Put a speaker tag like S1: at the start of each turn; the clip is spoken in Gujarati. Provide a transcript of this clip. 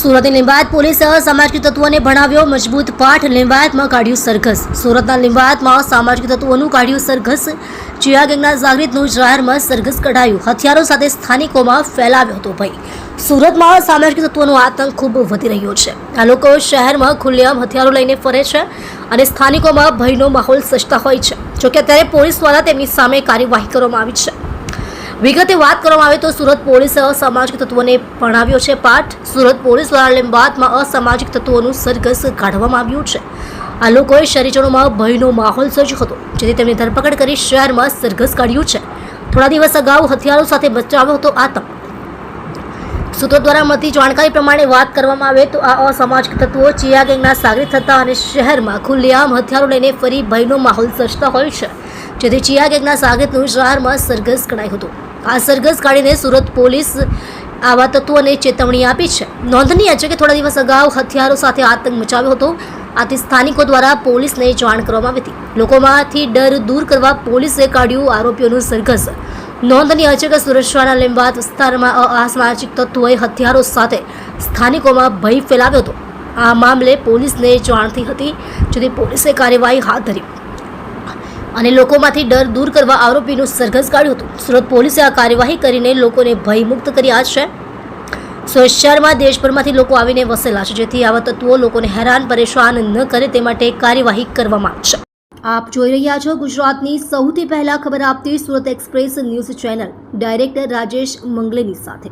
S1: સુરતની લિંબાયત પોલીસે અસામાજિક તત્વોને ભણાવ્યો, મજબૂત પાઠ લિંબાયતમાં કાઢ્યું સરઘસ. સુરતના લિંબાયતમાં સામાજિક તત્વોનું કાઢ્યું સરઘસ. ચિયા ગેંગના જાગૃતનું જાહેરમાં સરઘસ કઢાયું. હથિયારો સાથે સ્થાનિકોમાં ફેલાવ્યો હતો ભય. સુરતમાં સામાજિક તત્વોનો આતંક ખૂબ વધી રહ્યો છે. આ લોકો શહેરમાં ખુલ્લેઆમ હથિયારો લઈને ફરે છે અને સ્થાનિકોમાં ભયનો માહોલ સજતા હોય છે. જોકે અત્યારે પોલીસ દ્વારા તેમની સામે કાર્યવાહી કરવામાં આવી છે. વિગતે વાત કરવામાં આવે તો સુરત પોલીસે અસામાજિક તત્વોને ભણાવ્યો છે. પાઠ સુરત પોલીસ દ્વારા લીંબાદમાં અસામાજિક તત્વોનું સરઘસ કાઢવામાં આવ્યું છે. આ લોકોએ શહેરીજનોમાં ભયનો માહોલ સર્જ્યો હતો, જેથી તેમની ધરપકડ કરી શહેરમાં સરઘસ કાઢ્યું છે. થોડા દિવસ અગાઉ હથિયારો સાથે બચાવ્યો હતો આતંક સૂત્રો દ્વારા મળતી જાણકારી પ્રમાણે વાત કરવામાં આવે તો આ અસામાજિક તત્વો ચિયા ગેંગના સાગરિત થતા અને શહેરમાં ખુલ્લેઆમ હથિયારો લઈને ફરી ભયનો માહોલ સર્જતા હોય છે. જેથી ચિયા ગેંગના સાગેતનું શહેરમાં સરઘસ કઢાયું હતું. આ સરઘસ કાઢીને સુરત પોલીસ આવા તત્વોને ચેતવણી આપી છે. નોંધનીય છે કે થોડા દિવસ અગાઉ હથિયારો સાથે આતંક મચાવ્યો હતો. આથી સ્થાનિકો દ્વારા પોલીસને જાણ કરવામાં આવી હતી. લોકોમાંથી ડર દૂર કરવા પોલીસે કાઢ્યું આરોપીઓનું સરઘસ. નોંધનીય છે કે સુરક્ષાના લીંબાત વિસ્તારમાં અસામાજિક તત્વોએ હથિયારો સાથે સ્થાનિકોમાં ભય ફેલાવ્યો હતો. આ મામલે પોલીસને જાણતી હતી, જેથી પોલીસે કાર્યવાહી હાથ ધરી. અને લોકોમાંથી ડર દૂર કરવા આરોપીનું સરઘસ કાઢ્યું હતું. સુરત પોલીસે આ કાર્યવાહી કરીને લોકોને ભયમુક્ત કર્યા છે. સુરત શહેરમાં દેશભરમાંથી લોકો આવીને વસેલા છે, જેથી આવા તત્વો લોકોને હેરાન, પરેશાન ન કરે તે માટે કાર્યવાહી કરવામાં આવશે આપ જોઈ રહ્યા છો ગુજરાતની સૌથી પહેલા ખબર આપતી Surat express news channel. Director Rajesh Mangleni સાથે.